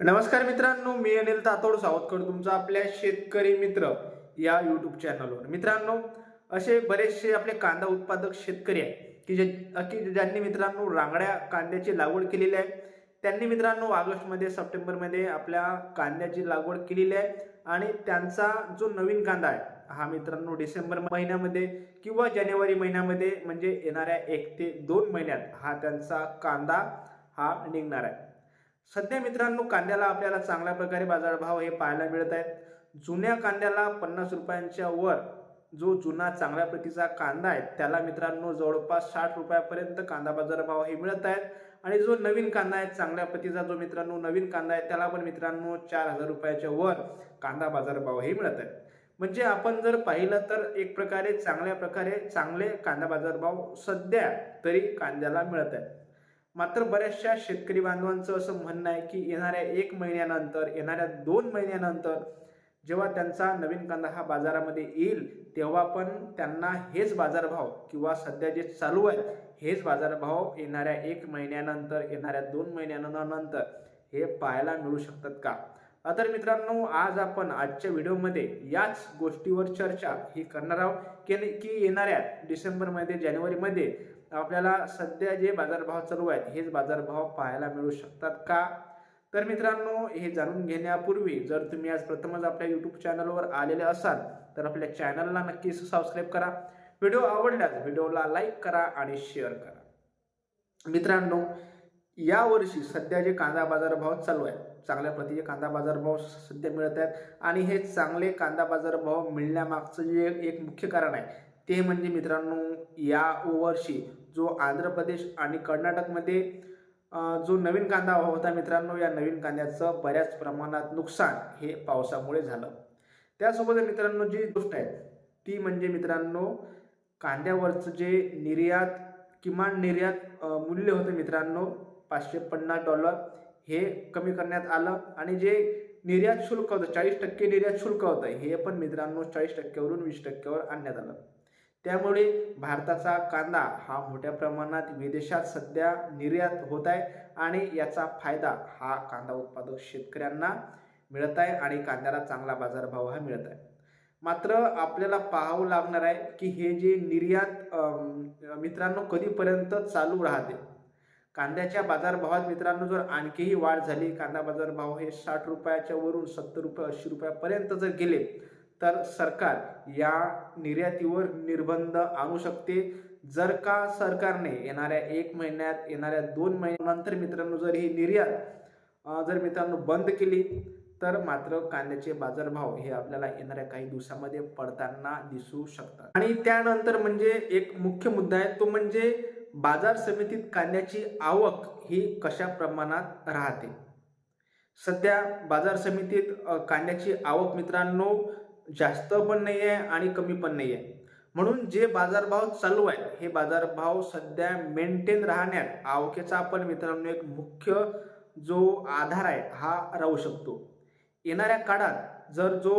नमस्कार मित्रांनो मी अनिल तातोड सावतकर तुमचा आपल्या शेतकरी मित्र या युट्यूब चॅनलवर मित्रांनो असे बरेचसे आपले कांदा उत्पादक शेतकरी आहे की जे की ज्यांनी मित्रांनो रांगड्या कांद्याची लागवड केलेली आहे त्यांनी मित्रांनो ऑगस्टमध्ये सप्टेंबरमध्ये आपल्या कांद्याची लागवड केलेली आहे आणि त्यांचा जो नवीन कांदा आहे हा मित्रांनो डिसेंबर महिन्यामध्ये किंवा जानेवारी महिन्यामध्ये म्हणजे येणाऱ्या एक ते दोन महिन्यात हा त्यांचा कांदा हा निघणार आहे. सध्या मित्रांनो कांद्याला आपल्याला चांगल्या प्रकारे बाजारभाव हे पाहायला मिळत आहेत. जुन्या कांद्याला पन्नास रुपयांच्या वर जो जुना चांगल्या प्रतीचा कांदा आहे त्याला मित्रांनो जवळपास साठ रुपयापर्यंत कांदा बाजारभाव हे मिळत आहेत. आणि जो नवीन कांदा आहे चांगल्या प्रतीचा जो मित्रांनो नवीन कांदा आहे त्याला पण मित्रांनो चार हजार रुपयाच्या वर कांदा बाजारभाव हे मिळत आहेत. म्हणजे आपण जर पाहिलं तर एक प्रकारे चांगल्या प्रकारे चांगले कांदा बाजारभाव सध्या तरी कांद्याला मिळत आहेत. मात्र बऱ्याचशा शेतकरी बांधवांचं असं म्हणणं आहे की येणाऱ्या एक महिन्यानंतर येणाऱ्या दोन महिन्यानंतर जेव्हा त्यांचा नवीन कांदा हा बाजारामध्ये येईल तेव्हा पण त्यांना हेच बाजारभाव किंवा सध्या जे चालू आहे हेच बाजारभाव येणाऱ्या एक महिन्यानंतर येणाऱ्या दोन महिन्यानंतर हे पाहायला मिळू शकतात का? तर मित्रांनो आज आपण आजच्या व्हिडिओमध्ये याच गोष्टीवर चर्चा ही करणार आहोत. की की येणाऱ्या डिसेंबरमध्ये जानेवारीमध्ये आपल्याला सध्या जे बाजारभाव चालू आहेत हेच बाजारभाव पाहायला मिळू शकतात का? तर मित्रांनो हे जाणून घेण्यापूर्वी जर तुम्ही आज प्रथमच आपल्या यूट्यूब चॅनलवर आलेले असाल तर आपल्या चॅनलला नक्कीच सबस्क्राईब करा. व्हिडिओ आवडल्यास व्हिडिओला लाईक करा आणि शेअर करा. मित्रांनो यावर्षी सध्या जे कांदा बाजारभाव चालू आहे चांगल्या प्रतीचे कांदा बाजारभाव सध्या मिळत आहेत आणि हे चांगले कांदा बाजारभाव मिळण्यामागचं जे एक मुख्य कारण आहे ते म्हणजे मित्रांनो या वर्षी जो आंध्र प्रदेश आणि कर्नाटकमध्ये जो नवीन कांदा होता मित्रांनो या नवीन कांद्याचं बऱ्याच प्रमाणात नुकसान हे पावसामुळे झालं. त्यासोबत मित्रांनो जी गोष्ट आहे ती म्हणजे मित्रांनो कांद्यावरचं जे निर्यात किमान निर्यात मूल्य होतं मित्रांनो पाचशे पन्नास डॉलर हे कमी करण्यात आलं. आणि जे निर्यात शुल्क होतं चाळीस टक्के निर्यात शुल्क होतं हे पण मित्रांनो चाळीस टक्क्यावरून वीस टक्क्यावर आणण्यात आलं. त्यामुळे भारताचा कांदा हा मोठ्या प्रमाणात विदेशात सध्या निर्यात होत आहे आणि याचा फायदा हा कांदा उत्पादक शेतकऱ्यांना मिळत आहे आणि कांद्याला चांगला बाजारभाव हा मिळत आहे. मात्र आपल्याला पाहावं लागणार आहे की हे जे निर्यात मित्रांनो कधीपर्यंत चालू राहते कांद्याच्या बाजारभावात मित्रांनो जर आणखीही वाढ झाली कांदा बाजारभाव हे साठ रुपयाच्या वरून सत्तर रुपये ऐंशी रुपयापर्यंत जर गेले तर सरकार या निर्यातीवर निर्बंध आणू शकते. जर का सरकारने येणाऱ्या एक महिन्यात येणाऱ्या दोन महिन्यानंतर मित्रांनो जर ही निर्यात जर मित्रांनो बंद केली तर मात्र कांद्याचे बाजारभाव हे आपल्याला येणाऱ्या काही दिवसामध्ये पडताना दिसू शकतात. आणि त्यानंतर म्हणजे एक मुख्य मुद्दा आहे तो म्हणजे बाजार समितीत कांद्याची आवक ही कशा प्रमाणात राहते? सध्या बाजार समितीत कांद्याची आवक मित्रांनो जास्त पण नाही आहे आणि कमी पण नाही आहे म्हणून जे बाजारभाव चालू आहे हे बाजारभाव सध्या मेंटेन राहण्यात आवकेचा आपण मित्रांनो एक मुख्य जो आधार आहे हा राहू शकतो. येणाऱ्या काळात जर जो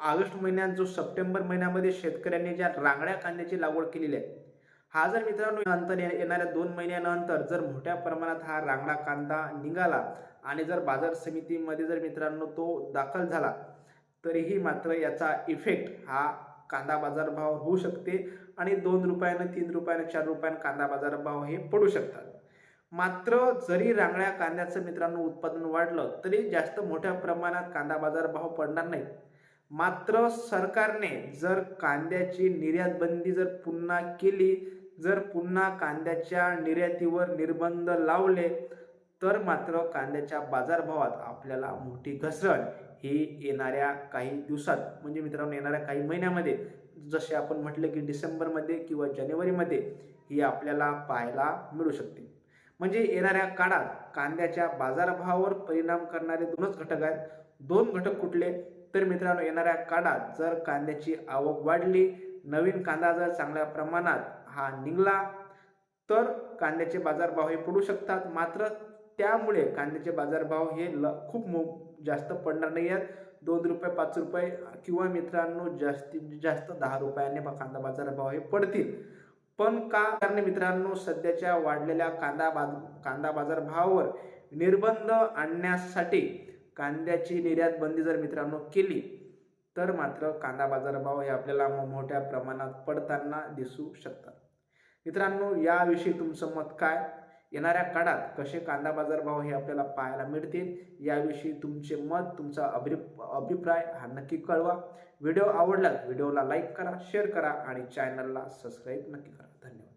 ऑगस्ट महिन्यात जो सप्टेंबर महिन्यामध्ये शेतकऱ्यांनी ज्या रांगड्या कांद्याची लागवड केलेली आहे हा जर मित्रांनो नंतर येणाऱ्या दोन महिन्यानंतर जर मोठ्या प्रमाणात हा रांगडा कांदा निघाला आणि जर बाजार समितीमध्ये जर मित्रांनो तो दाखल झाला तरीही मात्र याचा इफेक्ट हा कांदा बाजारभाव होऊ शकते आणि दोन रुपयानं तीन रुपयानं चार रुपयानं कांदा बाजारभाव हे पडू शकतात. मात्र जरी रांगड्या कांद्याचं मित्रांनो उत्पादन वाढलं तरी जास्त मोठ्या प्रमाणात कांदा बाजारभाव पडणार नाही. मात्र सरकारने जर कांद्याची निर्यात बंदी जर पुन्हा केली जर पुन्हा कांद्याच्या निर्यातीवर निर्बंध लावले तर मात्र कांद्याच्या बाजारभावात आपल्याला मोठी घसरण ही येणाऱ्या काही दिवसात म्हणजे मित्रांनो येणाऱ्या काही महिन्यामध्ये जसे आपण म्हटलं की डिसेंबरमध्ये किंवा जानेवारीमध्ये ही आपल्याला पाहायला मिळू शकते. म्हणजे येणाऱ्या काळात कांद्याच्या बाजारभावावर परिणाम करणारे दोनच घटक आहेत. दोन घटक कुठले? तर मित्रांनो येणाऱ्या काळात जर कांद्याची आवक वाढली नवीन कांदा जर चांगल्या प्रमाणात हा निघला तर कांद्याचे बाजारभाव हे पडू शकतात. मात्र त्यामुळे कांद्याचे बाजारभाव हे ल खूप मो जास्त पडणार नाही आहेत. दोन रुपये पाच रुपये किंवा मित्रांनो जास्तीत जास्त दहा रुपयाने कांदा बाजारभाव हे पडतील. पण का? कारण मित्रांनो सध्याच्या वाढलेल्या कांदा बाज कांदा बाजारभावावर निर्बंध आणण्यासाठी कांद्याची निर्यात बंदी जर मित्रांनो केली तर मात्र कांदा बाजारभाव हे आपल्याला मो- मोठ्या प्रमाणात पडताना दिसू शकतात. मित्रांनो याविषयी तुमचं मत काय? येणाऱ्या काळात कसे कांदा बाजारभाव हे आपल्याला पाहायला मिळतील? याविषयी तुमचे मत तुमचा अभि अभिप्राय हा नक्की कळवा. व्हिडिओ आवडला व्हिडिओला लाईक करा शेअर करा आणि चॅनलला सबस्क्राईब नक्की करा. धन्यवाद.